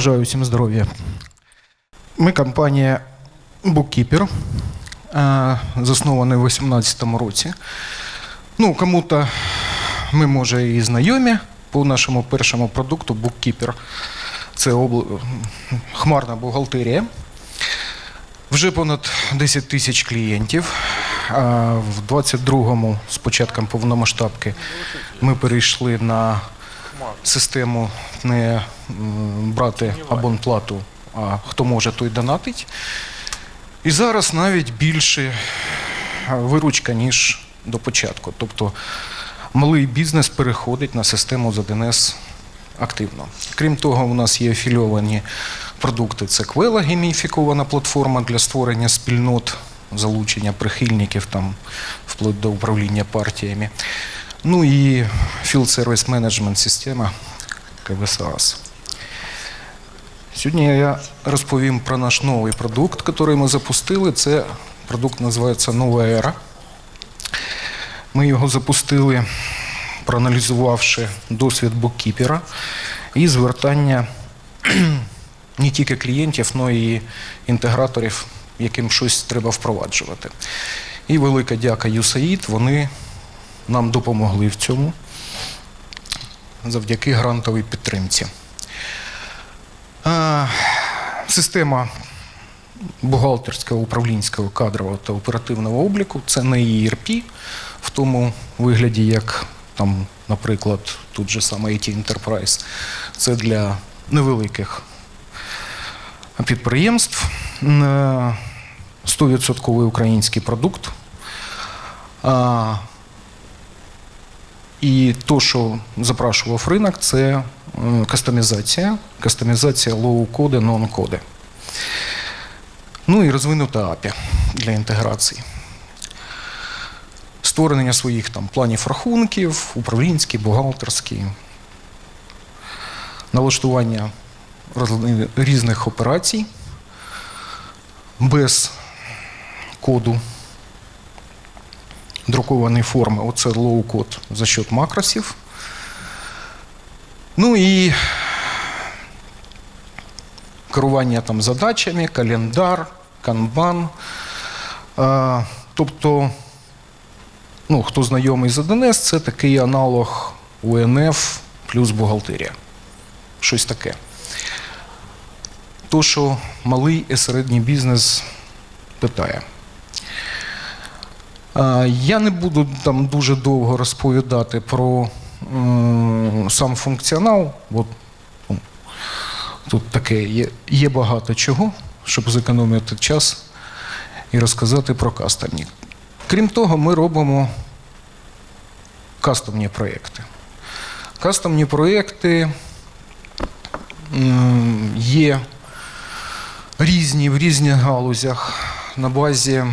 Бажаю всім здоров'я. Ми компанія Bookkeeper, е, заснована в 2018 році. Ну, кому-то ми, може, і знайомі по нашому першому продукту Bookkeeper. Це обл... хмарна бухгалтерія. Вже понад 10 тисяч клієнтів. А В 22-му, з початком повномасштабки, ми перейшли на систему не брати абонплату, а хто може, той донатить. І зараз навіть більше виручка, ніж до початку. Тобто малий бізнес переходить на систему за ДНС активно. Крім того, у нас є афільовані продукти. Це Quella, гейміфікована платформа для створення спільнот, залучення прихильників там, вплоть до управління партіями. Ну і Field Service Management система КВСАС. Сьогодні я розповім про наш новий продукт, який ми запустили. Це продукт називається Нова Ера. Ми його запустили, проаналізувавши досвід буккіпера і звертання не тільки клієнтів, але і інтеграторів, яким щось треба впроваджувати. І велика дяка USAID, вони нам допомогли в цьому завдяки грантовій підтримці. Система бухгалтерського, управлінського, кадрового та оперативного обліку це не ERP в тому вигляді, як там, наприклад, тут же саме IT Enterprise. Це для невеликих підприємств. Е, 100% український продукт. А, і то, що запрашував ринок, це е, кастомізація, кастомізація лоу-коди, нон-коди. Ну і розвинута API для інтеграції. Створення своїх там планів рахунків, управлінські, бухгалтерські, налаштування різних операцій без коду друкованої форми. Оце лоу-код за счет макросів. Ну і керування там задачами, календар, канбан. А, тобто, ну, хто знайомий з 1С, це такий аналог УНФ плюс бухгалтерія. Щось таке. То, що малий і середній бізнес питає. Я не буду там дуже довго розповідати про сам функціонал, бо ну, тут таке є, є багато чого, щоб зекономити час і розказати про кастомні. Крім того, ми робимо кастомні проєкти. Кастомні проєкти є різні в різних галузях на базі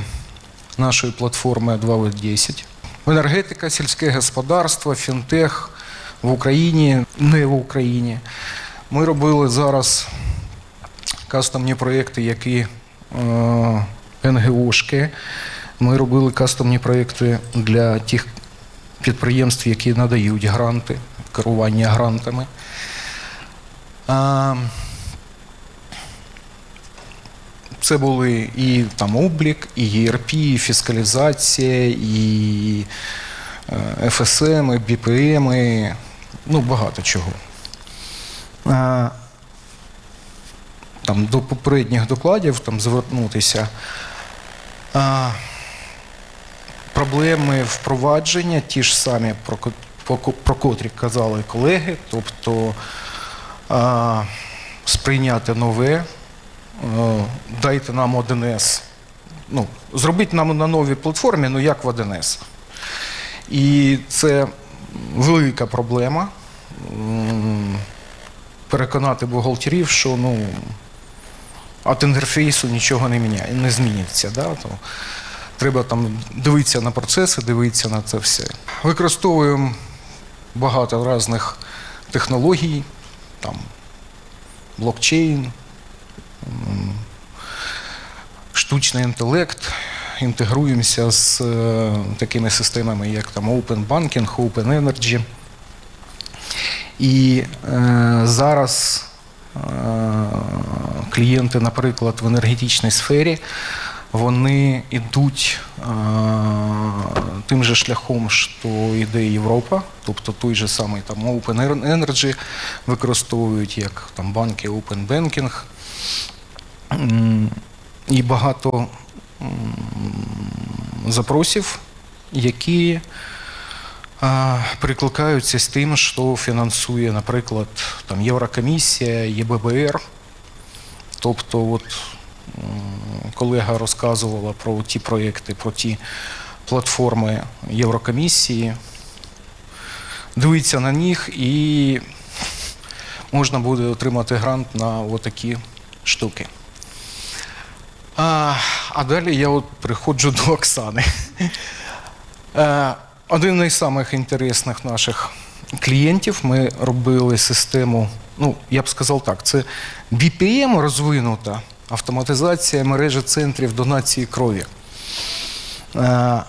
нашої платформи 2 в 10 Енергетика, сільське господарство, фінтех в Україні, не в Україні. Ми робили зараз кастомні проєкти, які е, НГОшки. Ми робили кастомні проєкти для тих підприємств, які надають гранти, керування грантами. А, це були і там облік, і ERP, і фіскалізація, і е, ФСМ, і БПМ, і, ну багато чого. Там до попередніх докладів там звернутися. Е, Проблеми впровадження, ті ж самі, про, про, про котрі казали колеги, тобто е, сприйняти нове, дайте нам 1С. Ну, зробіть нам на новій платформі, ну як в 1С. І це велика проблема. Переконати бухгалтерів, що ну, від інтерфейсу нічого не міняє, не зміниться. Да? То треба там дивитися на процеси, дивитися на це все. Використовуємо багато різних технологій, там, блокчейн, штучний інтелект, інтегруємося з е, такими системами, як там Open Banking, Open Energy. І е, зараз клієнти, наприклад, в енергетичній сфері, вони йдуть е, тим же шляхом, що йде Європа, тобто той же самий там Open Energy використовують як там банки Open Banking. І багато запросів, які прикликаються з тим, що фінансує, наприклад, там Єврокомісія, ЄББР. Тобто, от колега розказувала про ті проєкти, про ті платформи Єврокомісії. Дивіться на них і можна буде отримати грант на отакі штуки. А, а далі я от приходжу до Оксани. Е, Один з найсамих інтересних наших клієнтів ми робили систему, ну, я б сказав так, це BPM розвинута автоматизація мережі центрів донації крові. Е,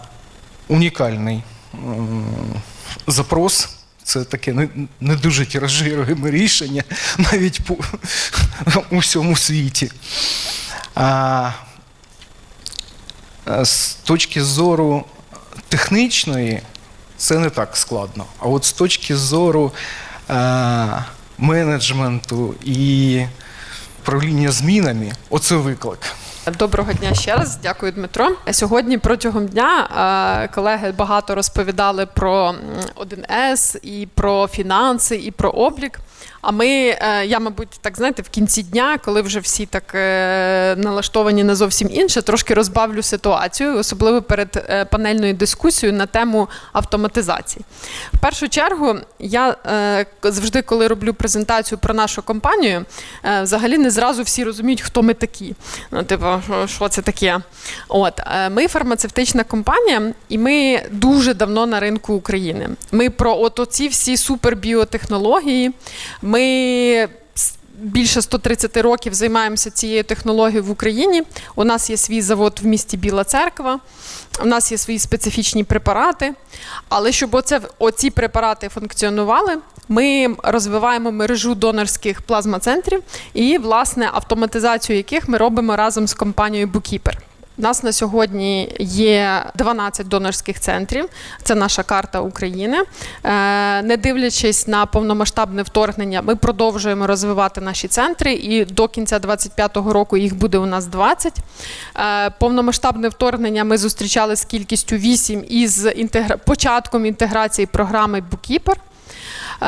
Унікальний запрос. Це таке не, не дуже тиражируєме рішення навіть по у всьому світі. З точки зору технічної це не так складно. А от з точки зору а, менеджменту і управління змінами оце виклик. Доброго дня ще раз. Дякую, Дмитро. Сьогодні протягом дня е, колеги багато розповідали про м, 1С і про фінанси, і про облік. А ми, е, я, мабуть, так знаєте, в кінці дня, коли вже всі так е, налаштовані на зовсім інше, трошки розбавлю ситуацію, особливо перед панельною дискусією на тему автоматизації. В першу чергу, я завжди, коли роблю презентацію про нашу компанію, взагалі не зразу всі розуміють, хто ми такі. Ну, типу, що- це таке? От е, ми фармацевтична компанія, і ми дуже давно на ринку України. Ми про от оці всі супербіотехнології. Ми більше 130 років займаємося цією технологією в Україні. У нас є свій завод в місті Біла Церква. У нас є свої специфічні препарати. Але щоб оце, оці препарати функціонували, ми розвиваємо мережу донорських плазмоцентрів і, власне, автоматизацію яких ми робимо разом з компанією Bookkeeper. У нас на сьогодні є 12 донорських центрів. Це наша карта України. Е, Не дивлячись на повномасштабне вторгнення, ми продовжуємо розвивати наші центри, і до кінця 2025 року їх буде у нас 20. Е, Повномасштабне вторгнення ми зустрічали з кількістю 8 із інтегра... початком інтеграції програми Bookkeeper. Е,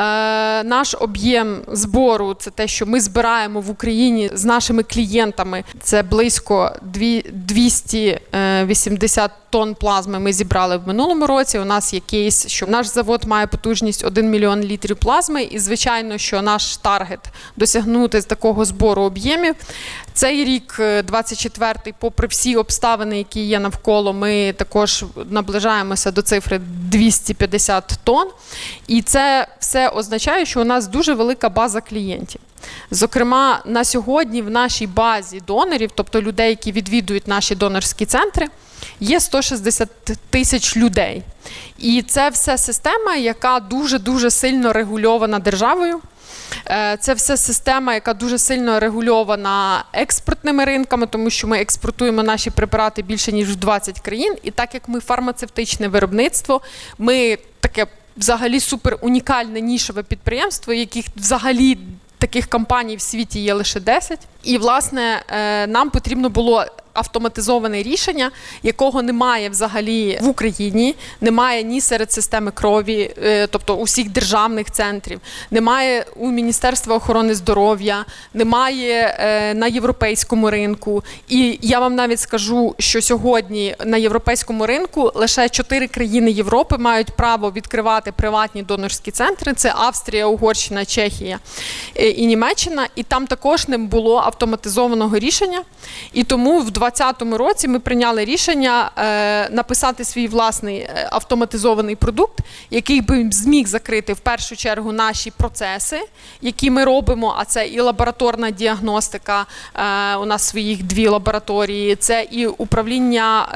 наш об'єм збору це те, що ми збираємо в Україні з нашими клієнтами. Це близько дві- 280 тонн плазми. Ми зібрали в минулому році. У нас є кейс, що наш завод має потужність 1 мільйон літрів плазми, і звичайно, що наш таргет досягнути з такого збору об'ємів. Цей рік, е, 24-й, попри всі обставини, які є навколо, ми також наближаємося до цифри 250 тонн. І це все означає, що у нас дуже велика база клієнтів. Зокрема, на сьогодні в нашій базі донорів, тобто людей, які відвідують наші донорські центри, є 160 тисяч людей. І це все система, яка дуже дуже сильно регульована державою. Е, Це все система, яка дуже сильно регульована експортними ринками, тому що ми експортуємо наші препарати більше ніж в 20 країн. І так як ми фармацевтичне виробництво, ми таке взагалі супер унікальне нішеве підприємство, яких взагалі таких компаній в світі є лише 10. І власне е, нам потрібно було автоматизоване рішення, якого немає взагалі в Україні, немає ні серед системи крові, е, тобто усіх державних центрів, немає у Міністерства охорони здоров'я, немає е, на європейському ринку. І я вам навіть скажу, що сьогодні на європейському ринку лише чотири країни Європи мають право відкривати приватні донорські центри: це Австрія, Угорщина, Чехія е, і Німеччина. І там також не було автоматизованого рішення. І тому в 2020 році ми прийняли рішення е, написати свій власний е, автоматизований продукт, який би зміг закрити в першу чергу наші процеси, які ми робимо. А це і лабораторна діагностика. Е, у нас своїх дві лабораторії, це і управління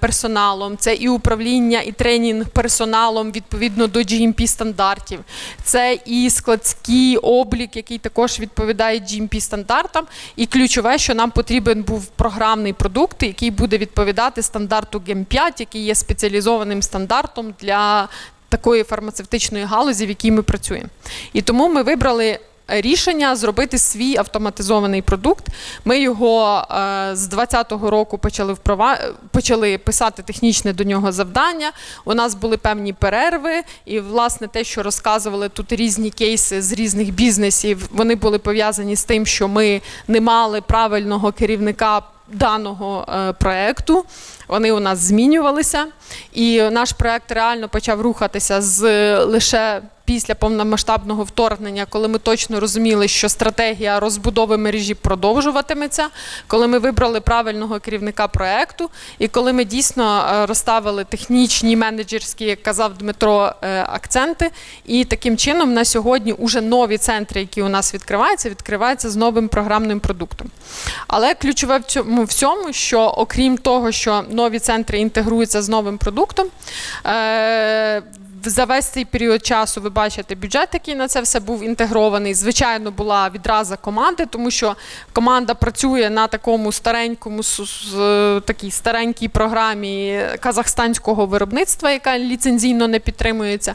персоналом, це і управління і тренінг персоналом відповідно до GMP стандартів. Це і складський облік, який також відповідає GMP стандартам. І ключове, що нам потрібен був програмний продукт, який буде відповідати стандарту GEM5, який є спеціалізованим стандартом для такої фармацевтичної галузі, в якій ми працюємо. І тому ми вибрали. Рішення зробити свій автоматизований продукт. Ми його е, з 2020 року почали вправа... почали писати технічне до нього завдання. У нас були певні перерви, і власне те, що розказували тут різні кейси з різних бізнесів, вони були пов'язані з тим, що ми не мали правильного керівника даного е, проекту. Вони у нас змінювалися, і наш проект реально почав рухатися з е, лише після повномасштабного вторгнення, коли ми точно розуміли, що стратегія розбудови мережі продовжуватиметься, коли ми вибрали правильного керівника проекту, і коли ми дійсно е, розставили технічні менеджерські, як казав Дмитро, е, акценти. І таким чином на сьогодні уже нові центри, які у нас відкриваються, відкриваються з новим програмним продуктом. Але ключове в цьому всьому, що окрім того, що нові центри інтегруються з новим продуктом. За весь цей період часу ви бачите бюджет, який на це все був інтегрований. Звичайно, була відраза команди, тому що команда працює на такому старенькому такій старенькій програмі казахстанського виробництва, яка ліцензійно не підтримується.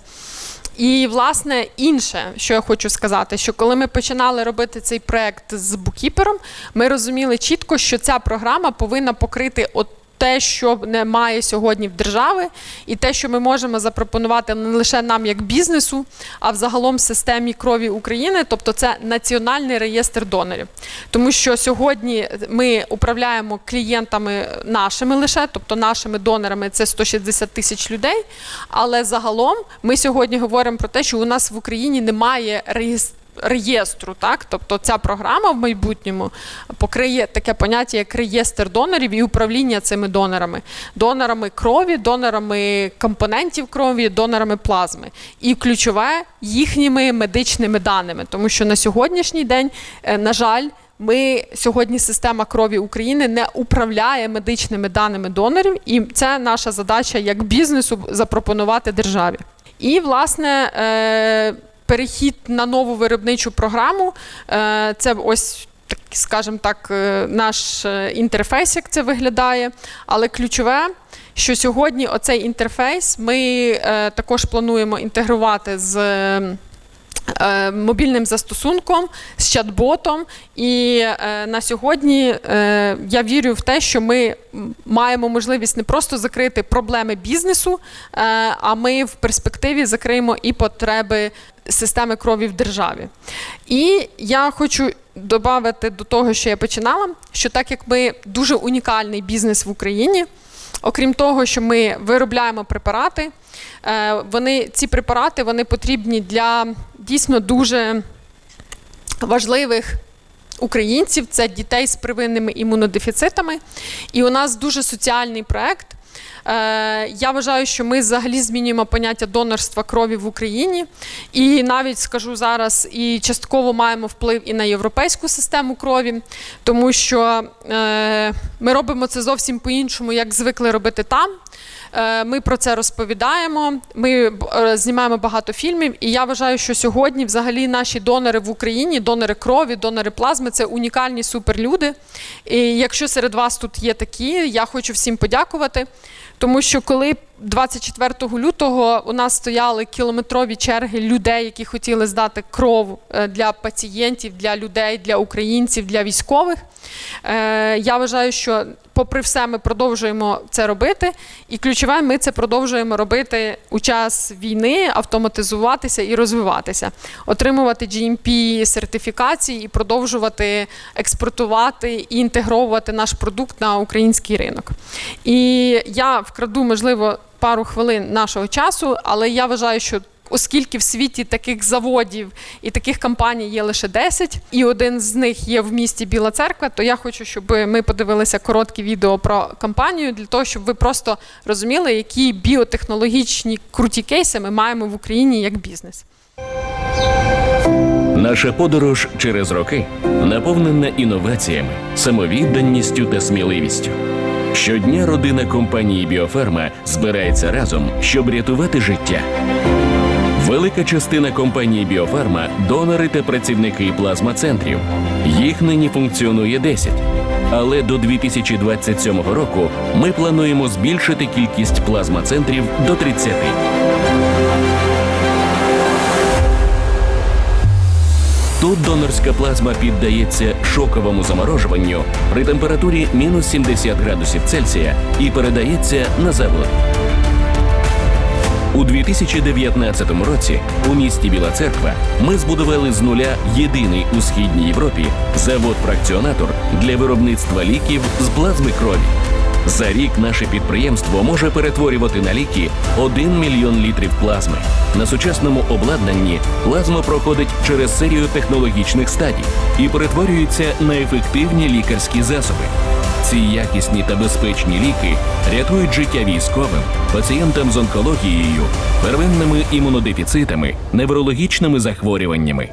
І власне інше, що я хочу сказати, що коли ми починали робити цей проект з букіпером, ми розуміли чітко, що ця програма повинна покрити от. Те, що немає сьогодні в держави, і те, що ми можемо запропонувати не лише нам як бізнесу, а взагалом системі крові України, тобто це національний реєстр донорів. Тому що сьогодні ми управляємо клієнтами нашими лише, тобто нашими донорами це 160 тисяч людей. Але загалом ми сьогодні говоримо про те, що у нас в Україні немає реєстру. Реєстру, так, тобто ця програма в майбутньому покриє таке поняття, як реєстр донорів і управління цими донорами, донорами крові, донорами компонентів крові, донорами плазми. І ключове їхніми медичними даними, тому що на сьогоднішній день, е, на жаль, ми сьогодні система крові України не управляє медичними даними донорів, і це наша задача як бізнесу запропонувати державі. І власне. Перехід на нову виробничу програму. Е, Це ось. Так, скажімо так, е, наш е, інтерфейс, як це виглядає. Але ключове, що сьогодні оцей інтерфейс ми також плануємо інтегрувати з мобільним застосунком, з чат-ботом. І на сьогодні я вірю в те, що ми маємо можливість не просто закрити проблеми бізнесу, а ми в перспективі закриємо і потреби системи крові в державі. І я хочу додати до того, що я починала, що так як ми дуже унікальний бізнес в Україні, окрім того, що ми виробляємо препарати, е, вони, ці препарати вони потрібні для дійсно дуже важливих. Українців це дітей з первинними імунодефіцитами, і у нас дуже соціальний проект. Е, Я вважаю, що ми взагалі змінюємо поняття донорства крові в Україні, і навіть скажу зараз, і частково маємо вплив і на європейську систему крові, тому що е, ми робимо це зовсім по-іншому, як звикли робити там. Е, Ми про це розповідаємо. Ми знімаємо багато фільмів, і я вважаю, що сьогодні взагалі наші донори в Україні, донори крові, донори плазми це унікальні суперлюди. І якщо серед вас тут є такі, я хочу всім подякувати. Тому що коли 24 лютого у нас стояли кілометрові черги людей, які хотіли здати кров е, для пацієнтів, для людей, для українців, для військових. Е, Я вважаю, що попри все, ми продовжуємо це робити. І ключове, ми це продовжуємо робити у час війни, автоматизуватися і розвиватися, отримувати GMP сертифікації і продовжувати експортувати і інтегровувати наш продукт на український ринок. І я вкраду, можливо, пару хвилин нашого часу, але я вважаю, що оскільки в світі таких заводів і таких компаній є лише 10, і один з них є в місті Біла Церква, то я хочу, щоб ми подивилися коротке відео про компанію для того, щоб ви просто розуміли, які біотехнологічні круті кейси ми маємо в Україні як бізнес. Наша подорож через роки наповнена інноваціями, самовідданістю та сміливістю. Щодня родина компанії Біоферма збирається разом, щоб рятувати життя. Велика частина компанії Біофарма донори та працівники плазмацентрів. Їх нині функціонує 10. Але до 2027 року ми плануємо збільшити кількість плазмацентрів до 30. Тут донорська плазма піддається шоковому заморожуванню при температурі мінус 70 градусів Цельсія і передається на завод. У 2019 році у місті Біла Церква ми збудували з нуля єдиний у східній Європі завод-фракціонатор для виробництва ліків з плазми крові. За рік наше підприємство може перетворювати на ліки 1 мільйон літрів плазми. На сучасному обладнанні плазма проходить через серію технологічних стадій і перетворюється на ефективні лікарські засоби. Ці якісні та безпечні ліки рятують життя військовим, пацієнтам з онкологією, первинними імунодефіцитами, неврологічними захворюваннями.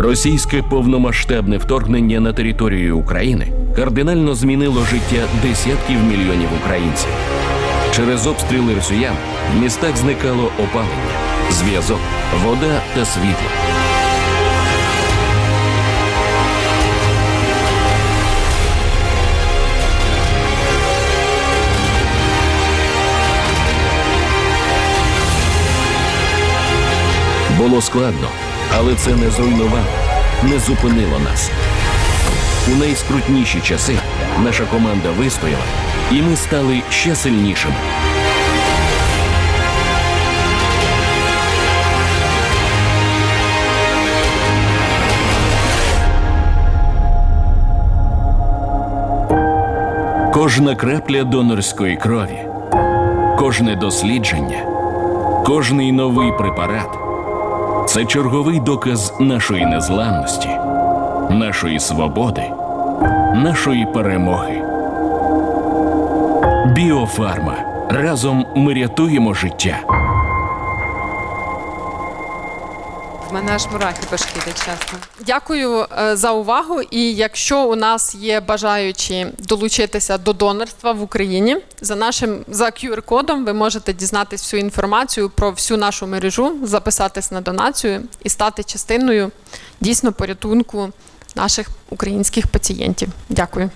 Російське повномасштабне вторгнення на територію України кардинально змінило життя десятків мільйонів українців. Через обстріли росіян в містах зникало опалення, зв'язок, вода та світло. Було складно, але це не зруйнувало, не зупинило нас. У найскрутніші часи наша команда вистояла, і ми стали ще сильнішими. Кожна крапля донорської крові, кожне дослідження, кожний новий препарат це черговий доказ нашої незламності, нашої свободи, нашої перемоги. Біофарма. Разом ми рятуємо життя. Мене аж мурахи шкірі, чесно. Дякую е, за увагу. І якщо у нас є бажаючі долучитися до донорства в Україні, за нашим за QR-кодом ви можете дізнатись всю інформацію про всю нашу мережу, записатись на донацію і стати частиною дійсно порятунку наших українських пацієнтів. Дякую.